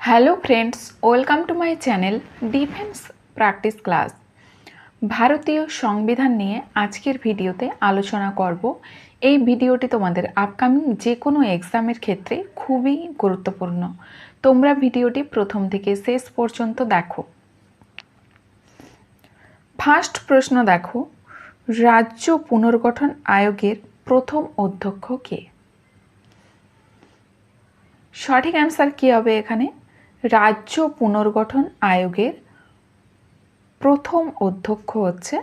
Hello friends welcome to my channel defence practice class ভারতীয় সংবিধান নিয়ে আজকের ভিডিওতে আলোচনা করব। এই ভিডিওটি তোমাদের আপকামিং যে কোনো এক্সামের ক্ষেত্রে খুবই গুরুত্বপূর্ণ। তোমরা ভিডিওটি প্রথম থেকে শেষ পর্যন্ত দেখো। ফার্স্ট প্রশ্ন দেখো, রাজ্য পুনর্গঠন আয়োগের প্রথম অধ্যক্ষ কে? সঠিক অ্যান্সার কী হবে এখানে? রাজ্য পুনর্গঠন আয়োগের প্রথম অধ্যক্ষ হচ্ছে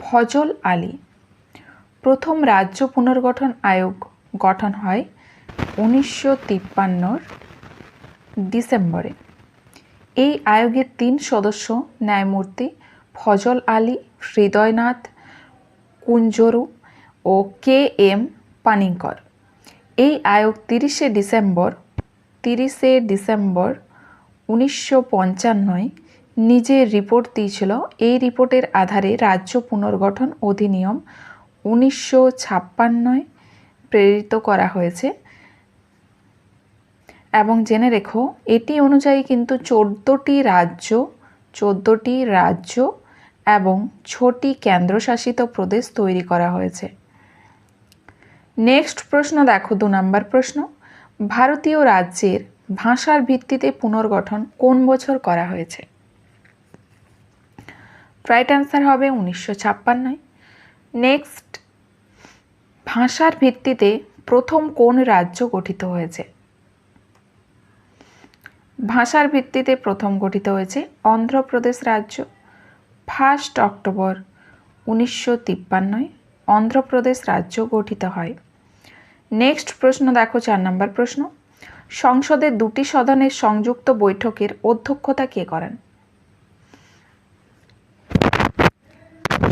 ফজল আলী। প্রথম রাজ্য পুনর্গঠন আয়োগ গঠন হয় উনিশশো তিপ্পান্নর ডিসেম্বরে। এই আয়োগের তিন সদস্য ন্যায়মূর্তি ফজল আলী, হৃদয়নাথ কুঞ্জরু ও কে এম পানিঙ্কর এই আয়োগ তিরিশে ডিসেম্বর তিরিশে ডিসেম্বর উনিশশো পঞ্চান্নয় নিজে রিপোর্ট দিয়েছিল। এই রিপোর্টের আধারে রাজ্য পুনর্গঠন অধিনিয়ম উনিশশো ছাপ্পান্নয় প্রেরিত করা হয়েছে। এবং জেনে রেখো, এটি অনুযায়ী কিন্তু চোদ্দোটি রাজ্য চোদ্দোটি রাজ্য এবং ছটি কেন্দ্রশাসিত প্রদেশ তৈরি করা হয়েছে। নেক্সট প্রশ্ন দেখো, দু নম্বর প্রশ্ন। ভারতীয় রাজ্যের ভাষার ভিত্তিতে পুনর্গঠন কোন বছর করা হয়েছে? রাইট অ্যান্সার হবে উনিশশো ছাপ্পান্নয় নেক্সট ভাষার ভিত্তিতে প্রথম কোন রাজ্য গঠিত হয়েছে? ভাষার ভিত্তিতে প্রথম গঠিত হয়েছে অন্ধ্রপ্রদেশ রাজ্য। ফার্স্ট অক্টোবর উনিশশো তিপ্পান্নয় অন্ধ্রপ্রদেশ রাজ্য গঠিত হয়। নেক্সট প্রশ্ন দেখো, চার নম্বর প্রশ্ন। সংসদের দুটি সদনের সংযুক্ত বৈঠকের অধ্যক্ষতা কে করেন?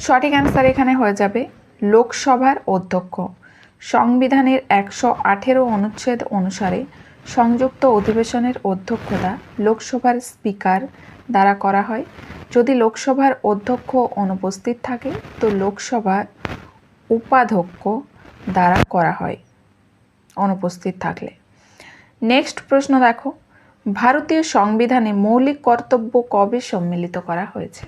সঠিক অ্যান্সার এখানে হয়ে যাবে লোকসভার অধ্যক্ষ। সংবিধানের একশো আঠেরো অনুচ্ছেদ অনুসারে সংযুক্ত অধিবেশনের অধ্যক্ষতা লোকসভার স্পিকার দ্বারা করা হয়। যদি লোকসভার অধ্যক্ষ অনুপস্থিত থাকে, তো লোকসভার উপাধ্যক্ষ দ্বারা করা হয় অনুপস্থিত থাকলে। নেক্সট প্রশ্ন দেখো। ভারতীয় সংবিধানে মৌলিক কর্তব্য কবে সম্মিলিত করা হয়েছে?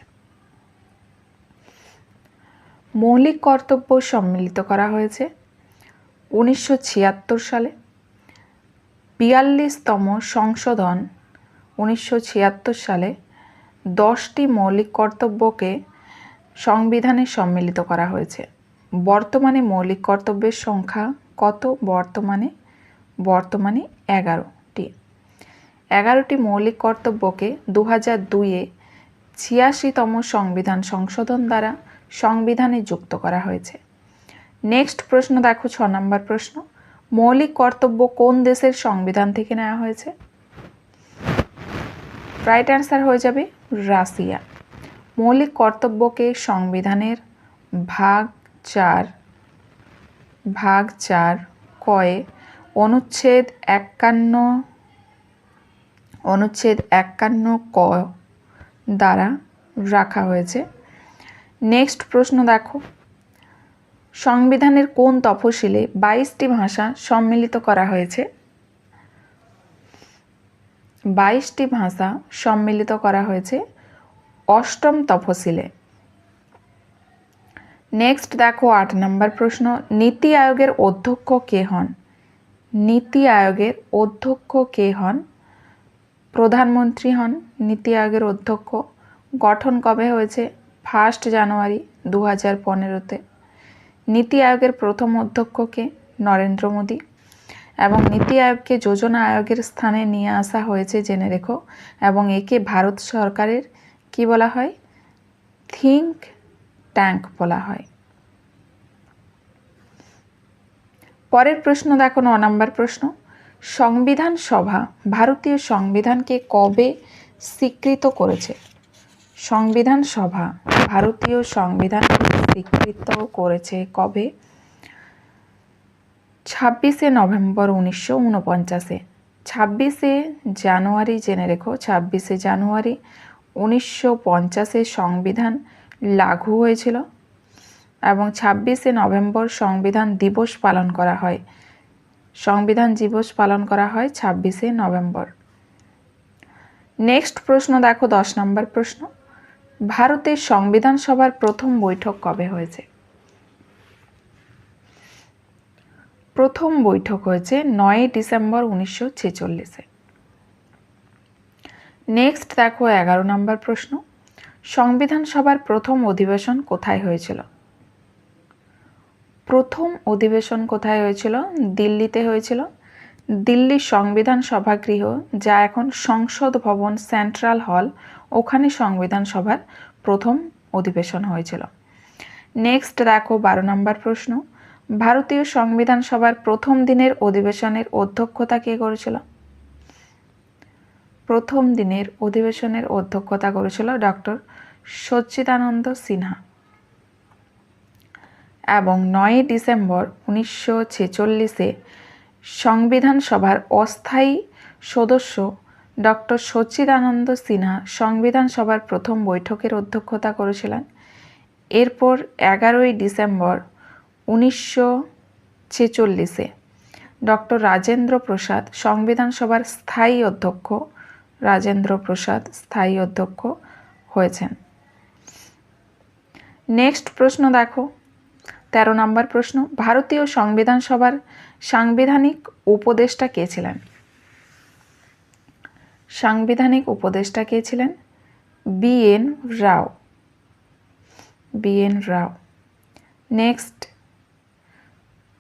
মৌলিক কর্তব্য সম্মিলিত করা হয়েছে উনিশশো ছিয়াত্তর সালে। বিয়াল্লিশতম সংশোধন উনিশশো ছিয়াত্তর সালে দশটি মৌলিক কর্তব্যকে সংবিধানে সম্মিলিত করা হয়েছে। বর্তমানে মৌলিক কর্তব্যের সংখ্যা কত? বর্তমানে বর্তমানে এগারোটি। এগারোটি মৌলিক কর্তব্যকে দু হাজার দুইয়ে ছিয়াশিতম সংবিধান সংশোধন দ্বারা সংবিধানে যুক্ত করা হয়েছে। নেক্সট প্রশ্ন দেখো, ছ নম্বর প্রশ্ন। মৌলিক কর্তব্য কোন দেশের সংবিধান থেকে নেওয়া হয়েছে? রাইট অ্যান্সার হয়ে যাবে রাশিয়া। মৌলিক কর্তব্যকে সংবিধানের ভাগ চার ভাগ চার কয়ে অনুচ্ছেদ একান্ন অনুচ্ছেদ একান্ন ক দ্বারা রাখা হয়েছে। নেক্সট প্রশ্ন দেখো। সংবিধানের কোন তফসিলে বাইশটি ভাষা সম্মিলিত করা হয়েছে? বাইশটি ভাষা সম্মিলিত করা হয়েছে অষ্টম তফসিলে। নেক্সট দেখো আট নম্বর প্রশ্ন। নীতি আয়োগের অধ্যক্ষ কে হন? নীতি আয়োগের অধ্যক্ষ কে হন? প্রধানমন্ত্রী হন, নীতি আয়োগের অধ্যক্ষ। গঠন কবে হয়েছে? ফার্স্ট জানুয়ারি দু হাজার পনেরোতে। নীতি আয়োগের প্রথম অধ্যক্ষকে নরেন্দ্র মোদী। এবং নীতি আয়োগকে যোজনা আয়োগের স্থানে নিয়ে আসা হয়েছে, জেনে রেখো। এবং একে ভারত সরকারের কি বলা হয়? থিঙ্ক ট্যাঙ্ক বলা হয়। পরের প্রশ্ন দেখো, ন নম্বর প্রশ্ন। সংবিধান সভা ভারতীয় সংবিধানকে কবে স্বীকৃত করেছে? সংবিধান সভা ভারতীয় সংবিধান স্বীকৃত করেছে কবে? ছাব্বিশে নভেম্বর উনিশশো উনপঞ্চাশে ছাব্বিশে জানুয়ারি, জেনে রেখো, ছাব্বিশে জানুয়ারি উনিশশো পঞ্চাশে সংবিধান লাগু হয়েছিল। এবং ছাব্বিশে নভেম্বর সংবিধান দিবস পালন করা হয়। সংবিধান দিবস পালন করা হয় ছাব্বিশে নভেম্বর। নেক্সট প্রশ্ন দেখো, দশ নম্বর প্রশ্ন। ভারতের সংবিধান সভার প্রথম বৈঠক কবে হয়েছে? প্রথম বৈঠক হয়েছে নয় ডিসেম্বর উনিশশো ছেচল্লিশে। নেক্সট দেখো, এগারো নম্বর প্রশ্ন। সংবিধান সভার প্রথম অধিবেশন কোথায় হয়েছিল? প্রথম অধিবেশন কোথায় হয়েছিল? দিল্লিতে হয়েছিল। দিল্লির সংবিধান সভাগৃহ, যা এখন সংসদ ভবন সেন্ট্রাল হল, ওখানে সংবিধান সভার প্রথম অধিবেশন হয়েছিল। নেক্সট দেখো বারো নম্বর প্রশ্ন। ভারতীয় সংবিধান সভার প্রথম দিনের অধিবেশনের অধ্যক্ষতা কে করেছিল? প্রথম দিনের অধিবেশনের অধ্যক্ষতা করেছিল ডক্টর সচ্চিদানন্দ সিনহা। এবং নয়ই ডিসেম্বর উনিশশো ছেচল্লিশে সংবিধান সভার অস্থায়ী সদস্য ডক্টর সচ্চিদানন্দ সিনহা সংবিধান সভার প্রথম বৈঠকের অধ্যক্ষতা করেছিলেন। এরপর এগারোই ডিসেম্বর উনিশশো ছেচল্লিশে ডক্টর রাজেন্দ্র প্রসাদ সংবিধান সভার স্থায়ী অধ্যক্ষ, রাজেন্দ্র প্রসাদ স্থায়ী অধ্যক্ষ হয়েছেন। নেক্সট প্রশ্ন দেখো। তেরো নম্বর প্রশ্ন, ভারতীয় সংবিধান সভার সাংবিধানিক উপদেষ্টা কে ছিলেন? সাংবিধানিক উপদেষ্টা কে ছিলেন? B N Rao. B N Rao. Next,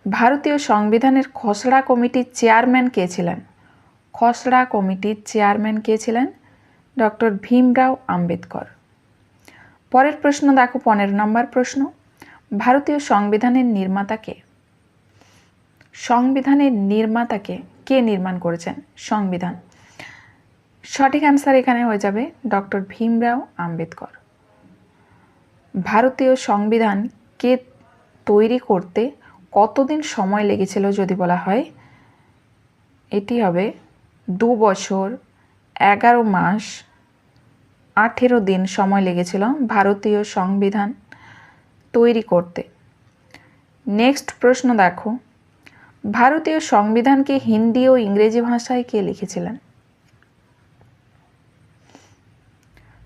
ভারতীয় সংবিধানের খসড়া কমিটির চেয়ারম্যান কে ছিলেন? খসড়া কমিটির চেয়ারম্যান কে ছিলেন? ডক্টর ভীমরাও আম্বেদকর। পরের প্রশ্ন দেখো, পনেরো নম্বর প্রশ্ন। ভারতীয় সংবিধানের নির্মাতাকে সংবিধানের নির্মাতাকে কে নির্মাণ করেছেন? সংবিধান। সঠিক অ্যান্সার এখানে হয়ে যাবে ডক্টর ভীমরাও আম্বেদকর। ভারতীয় সংবিধান কে তৈরি করতে কতদিন সময় লেগেছিল যদি বলা হয়? এটি হবে দু বছর, এগারো মাস, আঠেরো দিন সময় লেগেছিল ভারতীয় সংবিধান তৈরি করতে। নেক্সট প্রশ্ন দেখো। ভারতীয় সংবিধানকে হিন্দি ও ইংরেজি ভাষায় কে লিখেছিলেন?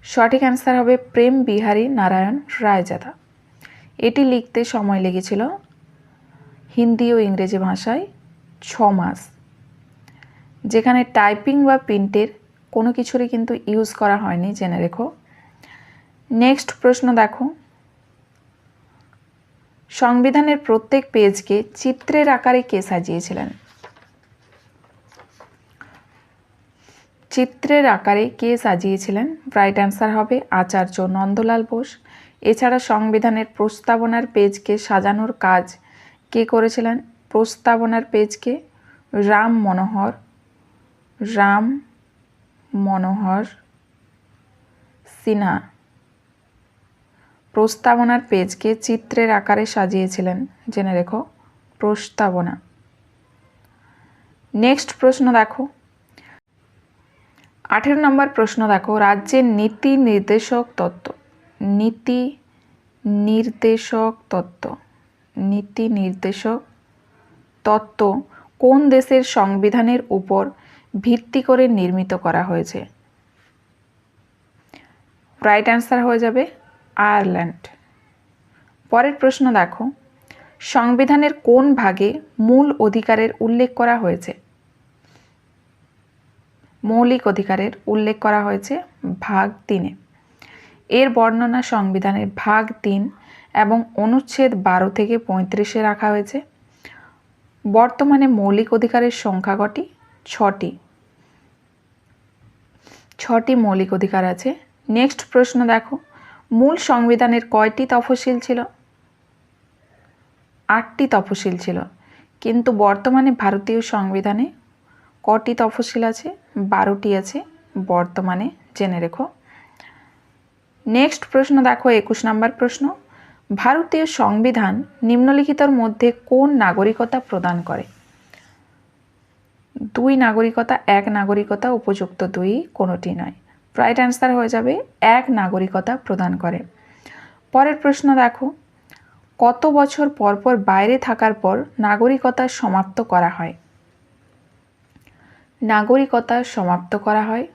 সঠিক অ্যান্সার হবে প্রেম বিহারী নারায়ণ রায়জাদা। এটি লিখতে সময় লেগেছিল হিন্দি ও ইংরেজি ভাষায় ছ মাস। যেখানে টাইপিং বা প্রিন্টের কোনো কিছুরই কিন্তু ইউজ করা হয়নি, জেনে রেখো। নেক্সট প্রশ্ন দেখো। সংবিধানের প্রত্যেক পেজকে চিত্রের আকারে কে সাজিয়েছিলেন? চিত্রের আকারে কে সাজিয়েছিলেন? রাইট অ্যান্সার হবে আচার্য নন্দলাল বোস। এছাড়া সংবিধানের প্রস্তাবনার পেজকে সাজানোর কাজ কে করেছিলেন? প্রস্তাবনার পেজকে রাম মনোহর রাম মনোহর সিনহা প্রস্তাবনার পেজকে চিত্রের আকারে সাজিয়েছিলেন। জেনে রেখো, প্রস্তাবনা। নেক্সট প্রশ্ন দেখো। আঠেরো নম্বর প্রশ্ন দেখো, রাজ্যের নীতি নির্দেশক তত্ত্ব। নীতি নির্দেশক তত্ত্ব। নীতি নির্দেশক তত্ত্ব কোন দেশের সংবিধানের উপর ভিত্তি করে নির্মিত করা হয়েছে? রাইট অ্যান্সার হয়ে যাবে আয়ারল্যান্ড। পরের প্রশ্ন দেখো, সংবিধানের কোন ভাগে মূল অধিকারের উল্লেখ করা হয়েছে? মৌলিক অধিকারের উল্লেখ করা হয়েছে ভাগ তিনে। এর বর্ণনা সংবিধানের ভাগ তিন এবং অনুচ্ছেদ বারো থেকে পঁয়ত্রিশে রাখা হয়েছে। বর্তমানে মৌলিক অধিকারের সংখ্যা কটি? ছটি। ছটি মৌলিক অধিকার আছে। নেক্সট প্রশ্ন দেখো মূল সংবিধানের কয়টি তফসিল ছিল? আটটি তফসিল ছিল। কিন্তু বর্তমানে ভারতীয় সংবিধানে কটি তফসিল আছে? বারোটি আছে। বর্তমানে জেনে রেখো। নেক্সট প্রশ্ন দেখো, একুশ নম্বর প্রশ্ন। ভারতীয় সংবিধান নিম্নলিখিতর মধ্যে কোন নাগরিকতা প্রদান করে? দুই নাগরিকতা, এক নাগরিকতা, উপযুক্ত দুই কোনোটি নয়। রাইট অ্যান্সার হয়ে যাবে, এক নাগরিকতা প্রদান করে। পরের প্রশ্ন দেখো, কত বছর পরপর বাইরে থাকার পর নাগরিকতা সমাপ্ত করা হয়? নাগরিকতা সমাপ্ত করা হয়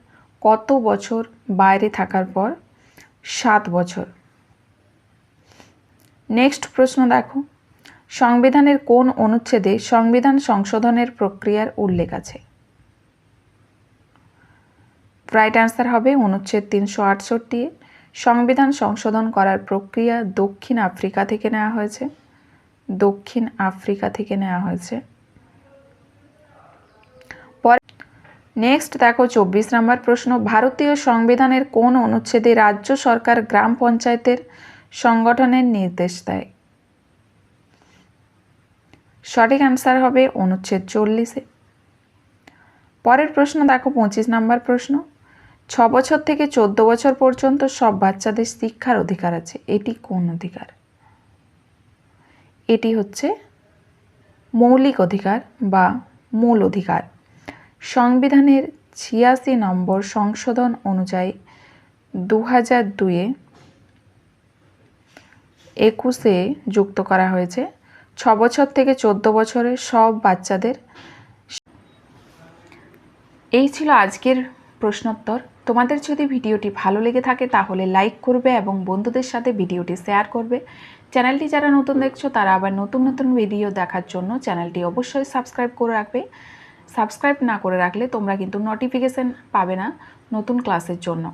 কত বছর বাইরে থাকার পর? সাত বছর। নেক্সট প্রশ্ন দেখো, সংবিধানের কোন অনুচ্ছেদে সংবিধান সংশোধনের প্রক্রিয়ার উল্লেখ আছে? রাইট অ্যান্সার হবে অনুচ্ছেদ তিনশো আটষট্টি। সংবিধান সংশোধন করার প্রক্রিয়া দক্ষিণ আফ্রিকা থেকে নেওয়া হয়েছে। দক্ষিণ আফ্রিকা থেকে নেওয়া হয়েছে। নেক্সট দেখো চব্বিশ নম্বর প্রশ্ন, ভারতীয় সংবিধানের কোন অনুচ্ছেদে রাজ্য সরকার গ্রাম পঞ্চায়েতের সংগঠনের নির্দেশ দেয়? সঠিক অ্যান্সার হবে অনুচ্ছেদ চল্লিশে। পরের প্রশ্ন দেখো পঁচিশ নম্বর প্রশ্ন ছ বছর থেকে চোদ্দ বছর পর্যন্ত সব বাচ্চাদের শিক্ষার অধিকার আছে। এটি কোন অধিকার? এটি হচ্ছে মৌলিক অধিকার বা মূল অধিকার। সংবিধানের ছিয়াশি নম্বর সংশোধন অনুযায়ী দু হাজার দুয়ে একুশে যুক্ত করা হয়েছে। ছ বছর থেকে চোদ্দ বছরের সব বাচ্চাদের এই ছিল আজকের প্রশ্নোত্তর। তোমাদের যদি ভিডিওটি ভালো লেগে থাকে তাহলে লাইক করবে এবং বন্ধুদের সাথে ভিডিওটি শেয়ার করবে। চ্যানেলটি যারা নতুন দেখছ, তারা আবার নতুন নতুন ভিডিও দেখার জন্য চ্যানেলটি অবশ্যই সাবস্ক্রাইব করে রাখবে। সাবস্ক্রাইব না করে রাখলে তোমরা কিন্তু নোটিফিকেশান পাবে না নতুন ক্লাসের জন্য।